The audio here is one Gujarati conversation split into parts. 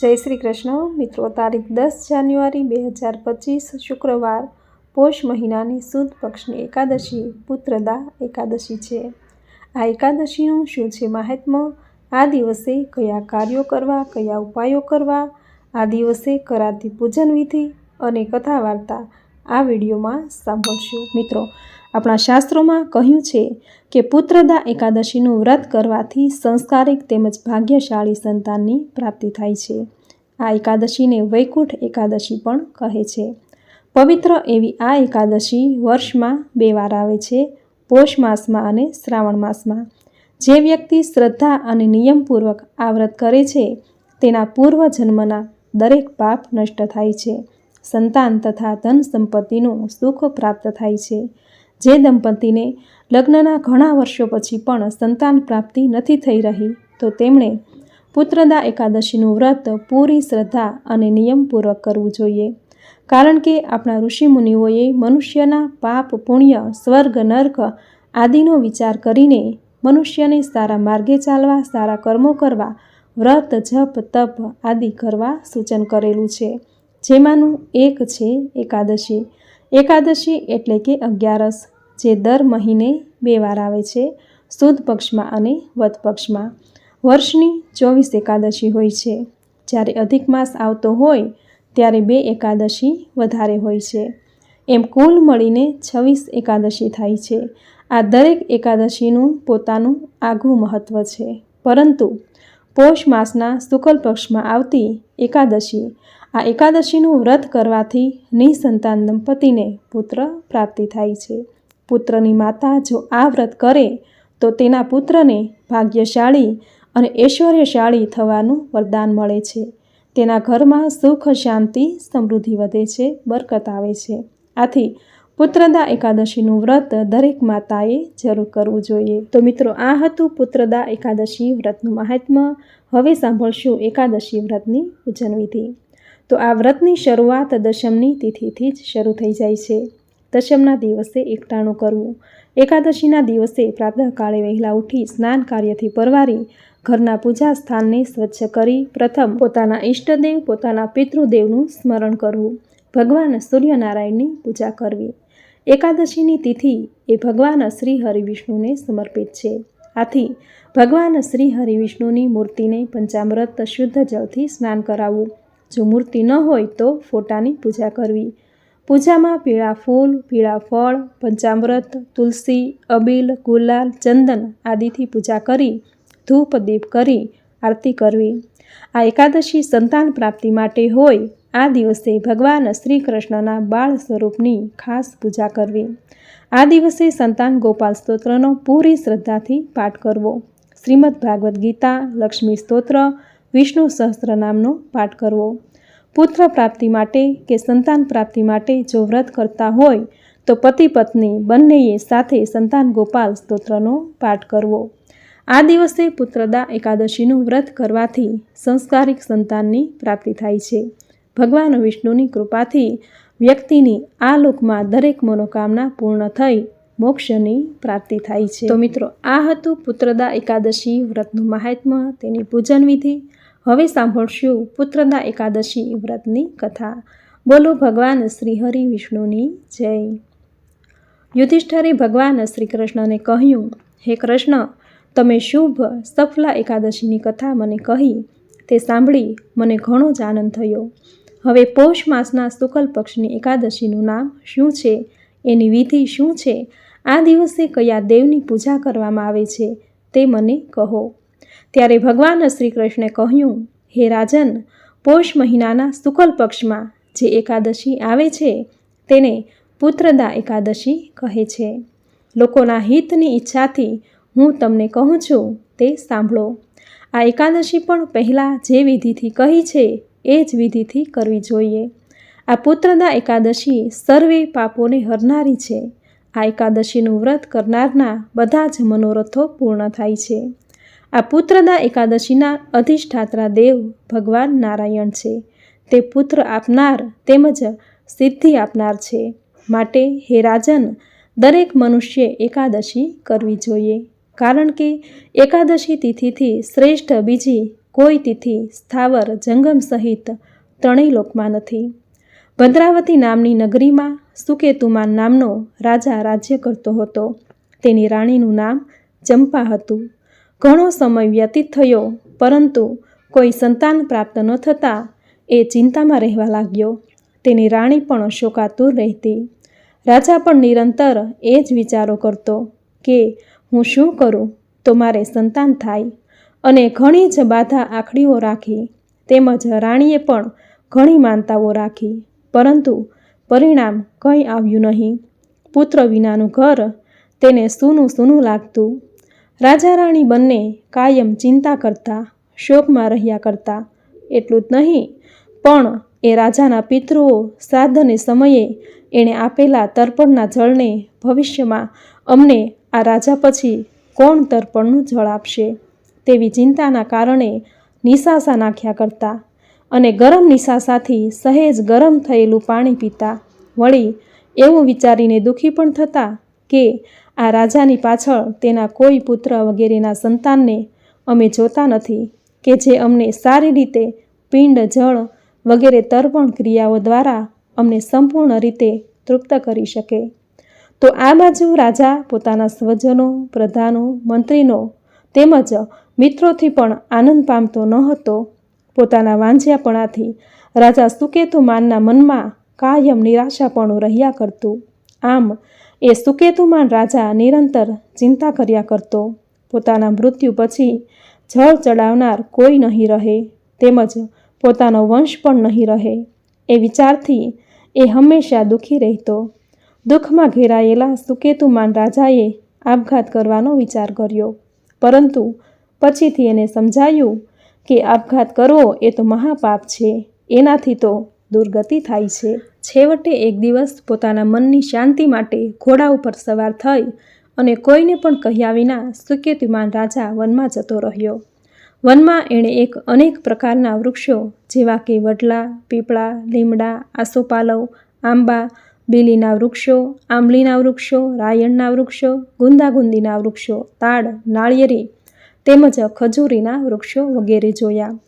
જય શ્રી કૃષ્ણ. મિત્રો, તારીખ દસ જાન્યુઆરી બે હજાર પચીસ શુક્રવાર પોષ મહિનાની સુદ પક્ષની એકાદશી, પુત્રદા એકાદશી છે. આ એકાદશીનું શું છે મહાત્મ્ય? આ દિવસે કયા કાર્યો કરવા, કયા ઉપાયો કરવા, આ દિવસે કરાતી પૂજન વિધિ અને કથા વાર્તા આ વિડીયોમાં સાંભળશું. મિત્રો આપણા શાસ્ત્રોમાં કહ્યું છે કે પુત્રદા એકાદશીનું વ્રત કરવાથી સંસ્કારિક તેમજ ભાગ્યશાળી સંતાનની પ્રાપ્તિ થાય છે. આ એકાદશીને વૈકુંઠ એકાદશી પણ કહે છે. પવિત્ર એવી આ એકાદશી વર્ષમાં બે વાર આવે છે, પોષ માસમાં અને શ્રાવણ માસમાં. જે વ્યક્તિ શ્રદ્ધા અને નિયમપૂર્વક આ વ્રત કરે છે, તેના પૂર્વ જન્મના દરેક પાપ નષ્ટ થાય છે. સંતાન તથા ધન સંપત્તિનું સુખ પ્રાપ્ત થાય છે. જે દંપતીને લગ્નના ઘણા વર્ષો પછી પણ સંતાન પ્રાપ્તિ નથી થઈ રહી, તો તેમણે પુત્રદા એકાદશીનું વ્રત પૂરી શ્રદ્ધા અને નિયમપૂર્વક કરવું જોઈએ. કારણ કે આપણા ઋષિમુનિઓએ મનુષ્યના પાપ, પુણ્ય, સ્વર્ગ, નર્ક આદિનો વિચાર કરીને મનુષ્યને સારા માર્ગે ચાલવા, સારા કર્મો કરવા, વ્રત, જપ, તપ આદિ કરવા સૂચન કરેલું છે. જેમાંનું એક છે એકાદશી. એકાદશી એટલે કે અગિયારસ, જે દર મહિને બે વાર આવે છે, સુદ પક્ષમાં અને વધ પક્ષમાં. વર્ષની ચોવીસ એકાદશી હોય છે. જ્યારે અધિક માસ આવતો હોય, ત્યારે બે એકાદશી વધારે હોય છે. એમ કુલ મળીને છવ્વીસ એકાદશી થાય છે. આ દરેક એકાદશીનું પોતાનું આગવું મહત્ત્વ છે. પરંતુ પોષ માસના શુક્લ પક્ષમાં આવતી એકાદશી આ એકાદશીનું વ્રત કરવાથી નિસંતાન દંપતીને પુત્ર પ્રાપ્તિ થાય છે. પુત્રની માતા જો આ વ્રત કરે, તો તેના પુત્રને ભાગ્યશાળી અને ઐશ્વર્યશાળી થવાનું વરદાન મળે છે. તેના ઘરમાં સુખ, શાંતિ, સમૃદ્ધિ વધે છે, બરકત આવે છે. આથી પુત્રદા એકાદશીનું વ્રત દરેક માતાએ જરૂર કરવું જોઈએ. તો મિત્રો, આ હતું પુત્રદા એકાદશી વ્રતનું મહાત્મ્ય. હવે સાંભળશું એકાદશી વ્રતની પૂજન વિધિ. તો આ વ્રતની શરૂઆત દશમની તિથિથી જ શરૂ થઈ જાય છે. દશમના દિવસે એકટાણું કરવું. એકાદશીના દિવસે પ્રાતઃકાળે વહેલા ઉઠી સ્નાન કાર્યથી પરવારી ઘરના પૂજા સ્થાનને સ્વચ્છ કરી પ્રથમ પોતાના ઈષ્ટદેવ, પોતાના પિતૃદેવનું સ્મરણ કરવું. ભગવાન સૂર્યનારાયણની પૂજા કરવી. એકાદશીની તિથિ એ ભગવાન શ્રી હરિવિષ્ણુને સમર્પિત છે. આથી ભગવાન શ્રી હરિવિષ્ણુની મૂર્તિને પંચામૃત શુદ્ધ જળથી સ્નાન કરાવવું. જો મૂર્તિ ન હોય તો ફોટાની પૂજા કરવી. પૂજામાં પીળા ફૂલ, પીળા ફળ, પંચામૃત, તુલસી, અબીલ, ગુલાલ, ચંદન આદિથી પૂજા કરી, ધૂપ, દીપ કરી આરતી કરવી. આ એકાદશી સંતાન પ્રાપ્તિ માટે હોય, આ દિવસે ભગવાન શ્રી કૃષ્ણના બાળ સ્વરૂપની ખાસ પૂજા કરવી. આ દિવસે સંતાન ગોપાલ સ્તોત્રનો પૂરી શ્રદ્ધાથી પાઠ કરવો. શ્રીમદ ભાગવદ્ ગીતા, લક્ષ્મી સ્તોત્ર વિષ્ણુ સહસ્ત્રનામનો પાઠ કરવો. પુત્ર પ્રાપ્તિ માટે કે સંતાન પ્રાપ્તિ માટે જો વ્રત કરતા હોય, તો પતિ પત્ની બંનેએ સાથે સંતાન ગોપાલ સ્તોત્રનો પાઠ કરવો. આ દિવસે પુત્રદા એકાદશીનું વ્રત કરવાથી સંસ્કારિક સંતાનની પ્રાપ્તિ થાય છે. ભગવાન વિષ્ણુની કૃપાથી વ્યક્તિની આ લોકમાં દરેક મનોકામના પૂર્ણ થઈ મોક્ષની પ્રાપ્તિ થાય છે. તો મિત્રો, આ હતું પુત્રદા એકાદશી વ્રતનું મહાત્મ્ય, તેની પૂજન વિધિ. હવે સાંભળશું પુત્રદા એકાદશી વ્રતની કથા. બોલો ભગવાન શ્રી હરિ વિષ્ણુની જય. યુધિષ્ઠરે ભગવાન શ્રી કૃષ્ણને કહ્યું, હે કૃષ્ણ, તમે શુભ, સફલા એકાદશીની કથા મને કહી. તે સાંભળી મને ઘણો જ આનંદ થયો. હવે પૌષ માસના શુકલ પક્ષની એકાદશીનું નામ શું છે? એની વિધિ શું છે? આ દિવસે કયા દેવની પૂજા કરવામાં આવે છે? તે મને કહો. ત્યારે ભગવાન શ્રી કૃષ્ણે કહ્યું, હે રાજન, પોષ મહિનાના શુકલ પક્ષમાં જે એકાદશી આવે છે, તેને પુત્રદા એકાદશી કહે છે. લોકોના હિતની ઈચ્છાથી હું તમને કહું છું, તે સાંભળો. આ એકાદશી પણ પહેલાં જે વિધિથી કહી છે, એ જ વિધિથી કરવી જોઈએ. આ પુત્રદા એકાદશી સર્વે પાપોને હરનારી છે. આ એકાદશીનું વ્રત કરનારના બધા જ મનોરથો પૂર્ણ થાય છે. આ પુત્રદા એકાદશીના અધિષ્ઠાત્રા દેવ ભગવાન નારાયણ છે. તે પુત્ર આપનાર તેમજ સિદ્ધિ આપનાર છે. માટે હે રાજન, દરેક મનુષ્ય એકાદશી કરવી જોઈએ. કારણ કે એકાદશી તિથિથી શ્રેષ્ઠ બીજી કોઈ તિથિ સ્થાવર જંગમ સહિત ત્રણેય લોકમાં નથી. ભદ્રાવતી નામની નગરીમાં સુકેતુમાન નામનો રાજા રાજ્ય કરતો હતો. તેની રાણીનું નામ ચંપા હતું. ઘણો સમય વ્યતીત થયો, પરંતુ કોઈ સંતાન પ્રાપ્ત ન થતાં એ ચિંતામાં રહેવા લાગ્યો. તેની રાણી પણ શોકાતુર રહેતી. રાજા પણ નિરંતર એ જ વિચારો કરતો કે, હું શું કરું? તો મારે સંતાન થાય. અને ઘણી જ બાધા આખડીઓ રાખી. તેમજ રાણીએ પણ ઘણી માનતાઓ રાખી. પરંતુ પરિણામ કંઈ આવ્યું નહીં. પુત્ર વિનાનું ઘર તેને સૂનું સૂનું લાગતું. રાજા રાણી બંને કાયમ ચિંતા કરતા, શોકમાં રહ્યા કરતા. એટલું જ નહીં, પણ એ રાજાના પિતૃઓ શ્રાદ્ધને સમયે એણે આપેલા તર્પણના જળને ભવિષ્યમાં અમને આ રાજા પછી કોણ તર્પણનું જળ આપશે? તેવી ચિંતાના કારણે નિશાસા નાખ્યા કરતા અને ગરમ નિશાસાથી સહેજ ગરમ થયેલું પાણી પીતા. વળી એવું વિચારીને દુઃખી પણ થતા કે આ રાજાની પાછળ તેના કોઈ પુત્ર વગેરેના સંતાનને અમે જોતા નથી કે જે અમને સારી રીતે પિંડ, જળ વગેરે તર્પણ ક્રિયાઓ દ્વારા અમને સંપૂર્ણ રીતે તૃપ્ત કરી શકે. તો આ બાજુ રાજા પોતાના સ્વજનો, પ્રધાનો, મંત્રીનો તેમજ મિત્રોથી પણ આનંદ પામતો ન હતો. પોતાના વાંઝ્યાપણાથી રાજા સુકેતુમાનના મનમાં કાયમ નિરાશાપણું રહ્યા કરતું. આમ, એ સુકેતુમાન રાજા નિરંતર ચિંતા કર્યા કરતો. પોતાના મૃત્યુ પછી જળ ચડાવનાર કોઈ નહીં રહે, તેમજ પોતાનો વંશ પણ નહીં રહે. એ વિચારથી એ હંમેશા દુઃખી રહેતો. દુઃખમાં ઘેરાયેલા સુકેતુમાન રાજાએ આપઘાત કરવાનો વિચાર કર્યો. પરંતુ પછીથી એને સમજાયું કે આપઘાત કરવો એ તો મહાપાપ છે. એનાથી તો દુર્ગતિ થાય છે. છેવટે એક દિવસ પોતાના મનની શાંતિ માટે ઘોડા ઉપર સવાર થઈ અને કોઈને પણ કહ્યા વિના સુકેતુમાન રાજા વનમાં જતો રહ્યો. વનમાં એણે એક અનેક પ્રકારના વૃક્ષો જેવા કે વડલા, પીપળા, લીમડા, આસોપાલવ, આંબા, બીલીના વૃક્ષો, આંબલીના વૃક્ષો, રાયણના વૃક્ષો, ગુંદાગુંદીના વૃક્ષો, તાડ, નાળિયેરી તેમજ ખજૂરીના વૃક્ષો વગેરે જોયા.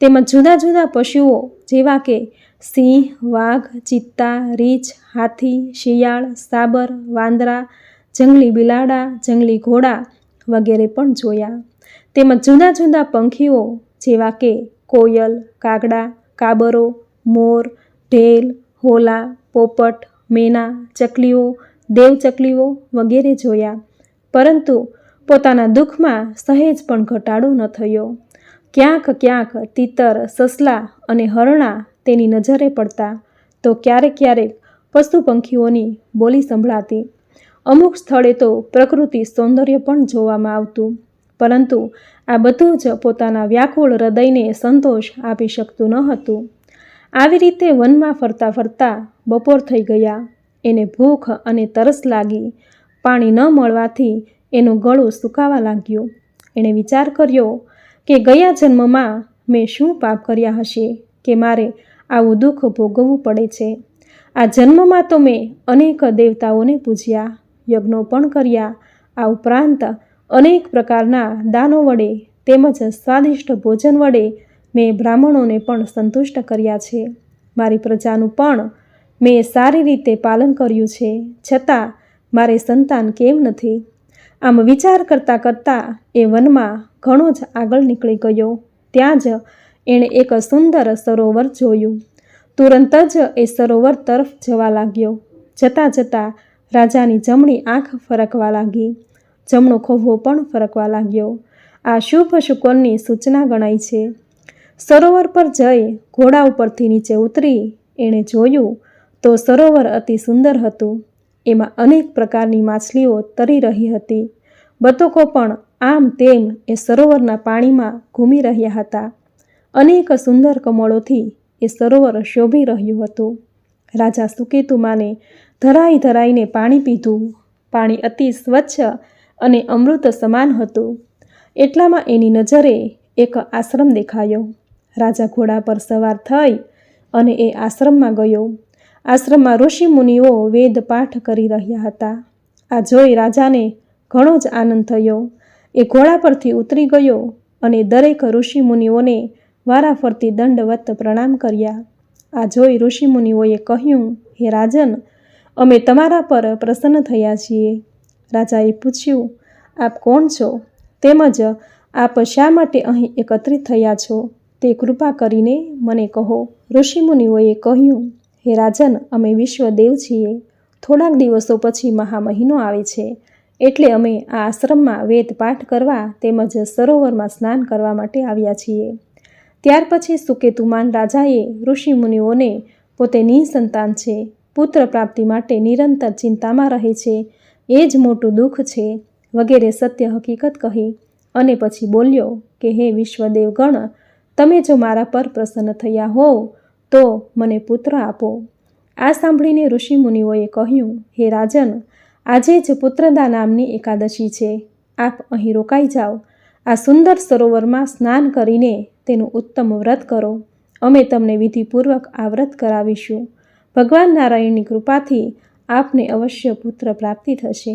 તેમજ જુદા જુદા પશુઓ જેવા કે સિંહ, વાઘ, ચિત્તા, રીંછ, હાથી, શિયાળ, સાબર, વાંદરા, જંગલી બિલાડા, જંગલી ઘોડા વગેરે પણ જોયા. તેમજ જુદા જુદા પંખીઓ જેવા કે કોયલ, કાગડા, કાબરો, મોર, ઢેલ, હોલા, પોપટ, મેના, ચકલીઓ દેવચકલીઓ વગેરે જોયા. પરંતુ પોતાના દુઃખમાં સહેજ પણ ઘટાડો ન થયો. ક્યાંક ક્યાંક તીતર, સસલા અને હરણા તેની નજરે પડતા તો ક્યારેક ક્યારેક પશુ પંખીઓની બોલી સંભળાતી. અમુક સ્થળે તો પ્રકૃતિ સૌંદર્ય પણ જોવામાં આવતું, પરંતુ આ બધું જ પોતાના વ્યાકુળ હૃદયને સંતોષ આપી શકતું ન હતું. આવી રીતે વનમાં ફરતા ફરતા બપોર થઈ ગયા. એને ભૂખ અને તરસ લાગી. પાણી ન મળવાથી એનું ગળું સુકાવા લાગ્યું. એણે વિચાર કર્યો કે ગયા જન્મમાં મેં શું પાપ કર્યા હશે? કે મારે આવું દુઃખ ભોગવવું પડે છે. આ જન્મમાં તો મેં અનેક દેવતાઓને પૂજ્યા, યજ્ઞો પણ કર્યા. આ ઉપરાંત અનેક પ્રકારના દાનો વડે તેમજ સ્વાદિષ્ટ ભોજન વડે મેં બ્રાહ્મણોને પણ સંતુષ્ટ કર્યા છે. મારી પ્રજાનું પણ મેં સારી રીતે પાલન કર્યું છે. છતાં મારે સંતાન કેમ નથી? આમ વિચાર કરતાં કરતાં એ વનમાં ઘણો જ આગળ નીકળી ગયો. ત્યાં જ એણે એક સુંદર સરોવર જોયું. તુરંત જ એ સરોવર તરફ જવા લાગ્યો. જતાં જતાં રાજાની જમણી આંખ ફરકવા લાગી. જમણો ખોભો પણ ફરકવા લાગ્યો. આ શુભ શુકનની સૂચના ગણાય છે. સરોવર પર જઈ ઘોડા ઉપરથી નીચે ઉતરી એણે જોયું તો સરોવર અતિ સુંદર હતું. એમાં અનેક પ્રકારની માછલીઓ તરી રહી હતી. બતકો પણ આમ તેમ એ સરોવરના પાણીમાં ઘૂમી રહ્યા હતા. અનેક સુંદર કમળોથી એ સરોવર શોભી રહ્યું હતું. રાજા સુકેતુમાને ધરાઈ ધરાઈને પાણી પીધું. પાણી અતિ સ્વચ્છ અને અમૃત સમાન હતું. એટલામાં એની નજરે એક આશ્રમ દેખાયો. રાજા ઘોડા પર સવાર થઈ અને એ આશ્રમમાં ગયો. આશ્રમમાં ઋષિ મુનિઓ વેદ પાઠ કરી રહ્યા હતા. આ જોઈ રાજાને ઘણો જ આનંદ થયો. એ ઘોડા પરથી ઉતરી ગયો અને દરેક ઋષિમુનિઓને વારાફરતી દંડવત પ્રણામ કર્યા. આ જોઈ ઋષિમુનિઓએ કહ્યું, હે રાજન, અમે તમારા પર પ્રસન્ન થયા છીએ. રાજાએ પૂછ્યું, આપ કોણ છો? તેમજ આપ શા માટે અહીં એકત્રિત થયા છો? તે કૃપા કરીને મને કહો. ઋષિમુનિઓએ કહ્યું, હે રાજન, અમે વિશ્વદેવ છીએ. થોડાક દિવસો પછી મહામહિનો આવે છે. એટલે અમે આ આશ્રમમાં વેદ પાઠ કરવા તેમજ સરોવરમાં સ્નાન કરવા માટે આવ્યા છીએ. ત્યાર પછી સુકેતુમાન રાજાએ ઋષિમુનિઓને પોતે નિસંતાન છે, પુત્ર પ્રાપ્તિ માટે નિરંતર ચિંતામાં રહે છે, એ જ મોટું દુઃખ છે, વગેરે સત્ય હકીકત કહી અને પછી બોલ્યો કે, હે વિશ્વદેવગણ, તમે જો મારા પર પ્રસન્ન થયા હોવ, તો મને પુત્ર આપો. આ સાંભળીને ઋષિમુનિઓએ કહ્યું, હે રાજન, આજે જ પુત્રદા નામની એકાદશી છે, આપ અહીં રોકાઈ જાઓ આ સુંદર સરોવરમાં સ્નાન કરીને તેનું ઉત્તમ વ્રત કરો. અમે તમને વિધિપૂર્વક આ વ્રત કરાવીશું. ભગવાન નારાયણની કૃપાથી આપને અવશ્ય પુત્ર પ્રાપ્તિ થશે.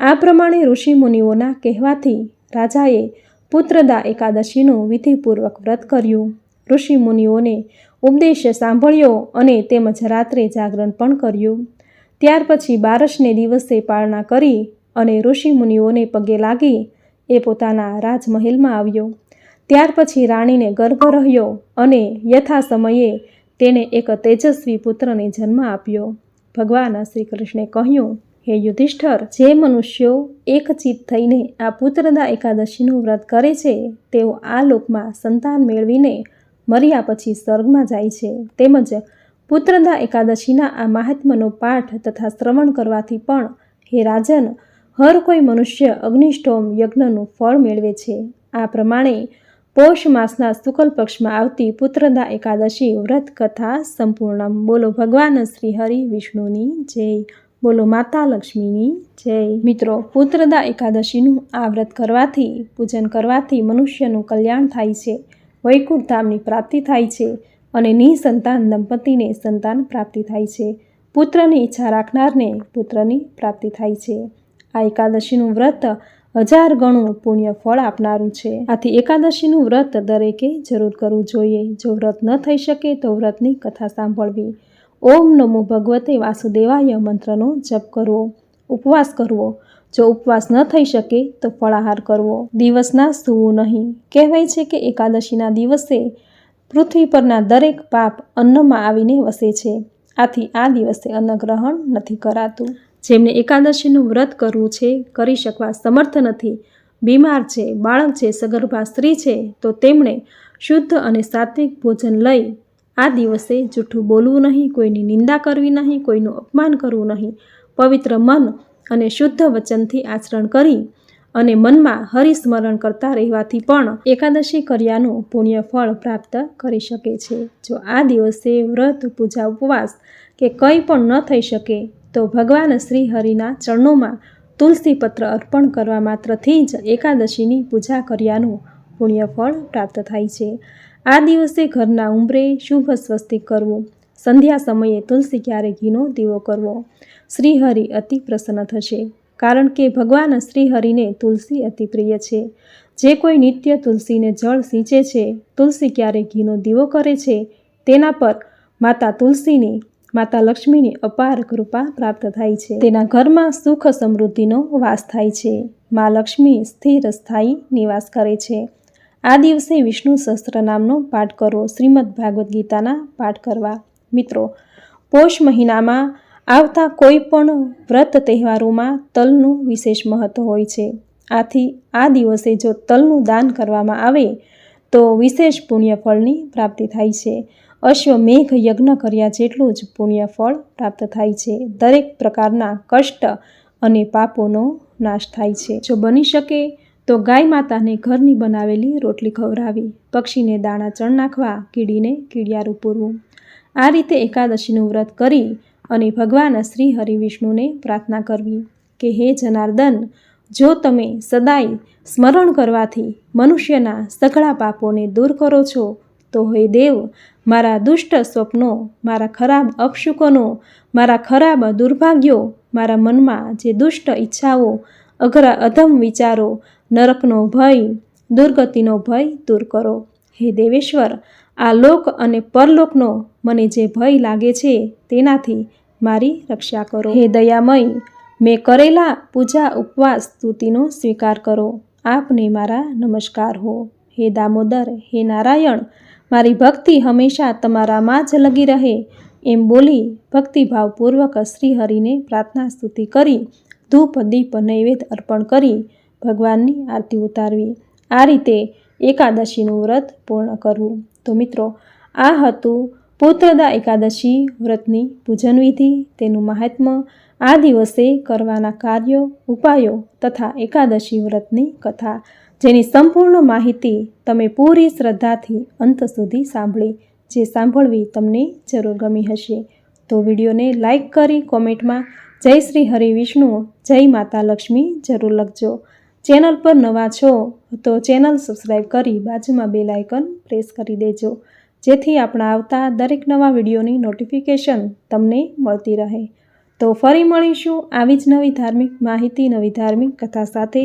આ પ્રમાણે ઋષિમુનિઓના કહેવાથી રાજાએ પુત્રદા એકાદશીનું વિધિપૂર્વક વ્રત કર્યું. ઋષિમુનિઓને ઉપદેશ સાંભળ્યો અને તેમજ રાત્રે જાગરણ પણ કર્યું. ત્યાર પછી બારસને દિવસે પાળના કરી અને ઋષિમુનિઓને પગે લાગી એ પોતાના રાજમહેલમાં આવ્યો. ત્યાર પછી રાણીને ગર્ભ રહ્યો અને યથા સમયે તેણે એક તેજસ્વી પુત્રને જન્મ આપ્યો. ભગવાન શ્રી કૃષ્ણે કહ્યું, હે યુધિષ્ઠર, જે મનુષ્યો એકચિત થઈને આ પુત્રદા એકાદશીનું વ્રત કરે છે, તેઓ આ લોકમાં સંતાન મેળવીને મર્યા પછી સ્વર્ગમાં જાય છે. તેમજ પુત્રદા એકાદશીના આ મહાત્મનો પાઠ તથા શ્રવણ કરવાથી પણ હે રાજન હર કોઈ મનુષ્ય અગ્નિષ્ટોમ યજ્ઞનું ફળ મેળવે છે. આ પ્રમાણે પોષ માસના શુકલ પક્ષમાં આવતી પુત્રદા એકાદશી વ્રત કથા સંપૂર્ણ બોલો ભગવાન શ્રી હરિ વિષ્ણુની જય. બોલો માતા લક્ષ્મીની જય. મિત્રો, પુત્રદા એકાદશીનું આ વ્રત કરવાથી, પૂજન કરવાથી મનુષ્યનું કલ્યાણ થાય છે. વૈકુંઠ ધામની પ્રાપ્તિ થાય છે અને નિસંતાન દંપતીને સંતાન પ્રાપ્તિ થાય છે. પુત્રની ઈચ્છા રાખનારને પુત્રની પ્રાપ્તિ થાય છે. આ એકાદશીનું વ્રત હજાર ગણું પુણ્ય ફળ આપનારું છે. આથી એકાદશીનું વ્રત દરેકે જરૂર કરવું જોઈએ. જો વ્રત ન થઈ શકે તો વ્રતની કથા સાંભળવી. ઓમ નમો ભગવતે વાસુદેવાય મંત્રનો જપ કરવો, ઉપવાસ કરવો. જો ઉપવાસ ન થઈ શકે તો ફળાહાર કરવો. દિવસના સૂવું નહીં. કહેવાય છે કે એકાદશીના દિવસે પૃથ્વી પરના દરેક પાપ અન્નમાં આવીને વસે છે. આથી આ દિવસે અન્નગ્રહણ નથી કરાતું. જેમને એકાદશીનું વ્રત કરવું છે, કરી શકવા સમર્થ નથી. બીમાર છે, બાળક છે, સગર્ભા સ્ત્રી છે, તો તેમણે શુદ્ધ અને સાત્વિક ભોજન લઈ આ દિવસે જૂઠું બોલવું નહીં, કોઈની નિંદા કરવી નહીં, કોઈનું અપમાન કરવું નહીં. પવિત્ર મન અને શુદ્ધ વચનથી આચરણ કરી અને મનમાં હરિસ્મરણ કરતા રહેવાથી પણ એકાદશી કર્યાનું પુણ્ય ફળ પ્રાપ્ત કરી શકે છે. જો આ દિવસે વ્રત, પૂજા, ઉપવાસ કે કંઈ પણ ન થઈ શકે તો ભગવાન શ્રી હરિના ચરણોમાં તુલસી પત્ર અર્પણ કરવા માત્રથી જ એકાદશીની પૂજા કર્યાનું પુણ્યફળ પ્રાપ્ત થાય છે. આ દિવસે ઘરના ઉંબરે શુભ સ્વસ્તિક કરવું. સંધ્યા સમયે તુલસી ક્યારે ઘીનો દીવો કરવો? શ્રીહરિ અતિ પ્રસન્ન થશે. કારણ કે ભગવાન શ્રીહરિને તુલસી અતિ પ્રિય છે. જે કોઈ નિત્ય તુલસીને જળ સિંચે છે, તુલસી ક્યારે ઘીનો દીવો કરે છે, તેના પર માતા તુલસીની માતા લક્ષ્મીની અપાર કૃપા પ્રાપ્ત થાય છે. તેના ઘરમાં સુખ સમૃદ્ધિનો વાસ થાય છે. મા લક્ષ્મી સ્થિર સ્થાયી નિવાસ કરે છે. આ દિવસે વિષ્ણુ સહસ્ત્ર નામનો પાઠ કરવો શ્રીમદ ભાગવદ્ ગીતાના પાઠ કરવા. મિત્રો, પોષ મહિનામાં આવતા કોઈ પણ વ્રત તહેવારોમાં તલનું વિશેષ મહત્વ હોય છે. આથી આ દિવસે જો તલનું દાન કરવામાં આવે, તો વિશેષ પુણ્ય ફળની પ્રાપ્તિ થાય છે. અશ્વમેઘ યજ્ઞ કર્યા જેટલું જ પુણ્ય ફળ પ્રાપ્ત થાય છે. દરેક પ્રકારના કષ્ટ અને પાપોનો નાશ થાય છે. જો બની શકે તો ગાય માતાને ઘરની બનાવેલી રોટલી ખવડાવી, પક્ષીને દાણા ચણ નાખવા, કીડીને કીડિયારું પૂરવું. આ રીતે એકાદશીનું વ્રત કરી અને ભગવાન શ્રી હરિવિષ્ણુને પ્રાર્થના કરવી કે, હે જનાર્દન, જો તમે સદાય સ્મરણ કરવાથી મનુષ્યના સઘળા પાપોને દૂર કરો છો, તો હે દેવ મારા દુષ્ટ સ્વપ્નો, મારા ખરાબ અપશુકનો, મારા ખરાબ દુર્ભાગ્યો, મારા મનમાં જે દુષ્ટ ઈચ્છાઓ, અઘરા અધમ વિચારો, નરકનો ભય, દુર્ગતિનો ભય દૂર કરો. હે દેવેશ્વર, આ લોક અને પરલોકનો મને જે ભય લાગે છે તેનાથી મારી રક્ષા કરો. હે દયામય, મેં કરેલા પૂજા ઉપવાસ સ્તુતિનો સ્વીકાર કરો. આપને મારા નમસ્કાર હો. હે દામોદર, હે નારાયણ મારી ભક્તિ હંમેશા તમારામાં જ લગી રહે, એમ બોલી ભક્તિભાવપૂર્વક શ્રીહરિને પ્રાર્થના સ્તુતિ કરી, ધૂપ, દીપ નૈવેદ્ય અર્પણ કરી ભગવાનની આરતી ઉતારવી. આ રીતે એકાદશીનું વ્રત પૂર્ણ કરવું. તો મિત્રો, આ હતું પુત્રદા એકાદશી વ્રતની પૂજન વિધિ તેનું મહાત્મ્ય આ દિવસે કરવાના કાર્યો, ઉપાયો તથા એકાદશી વ્રતની કથા. જેની સંપૂર્ણ માહિતી તમે પૂરી શ્રદ્ધાથી અંત સુધી સાંભળી, જે સાંભળવી તમને જરૂર ગમી હશે. તો વિડીયોને લાઇક કરી કોમેન્ટમાં જય શ્રી હરિ વિષ્ણુ, જય માતા લક્ષ્મી જરૂર લખજો. ચેનલ પર નવા છો તો ચેનલ સબસ્ક્રાઈબ કરી બાજુમાં બેલ આઇકન પ્રેસ કરી દેજો. જેથી આપણા આવતા દરેક નવા વિડીયોની નોટિફિકેશન તમને મળતી રહે. તો ફરી મળીશું આવી જ નવી ધાર્મિક માહિતી, નવી ધાર્મિક કથા સાથે.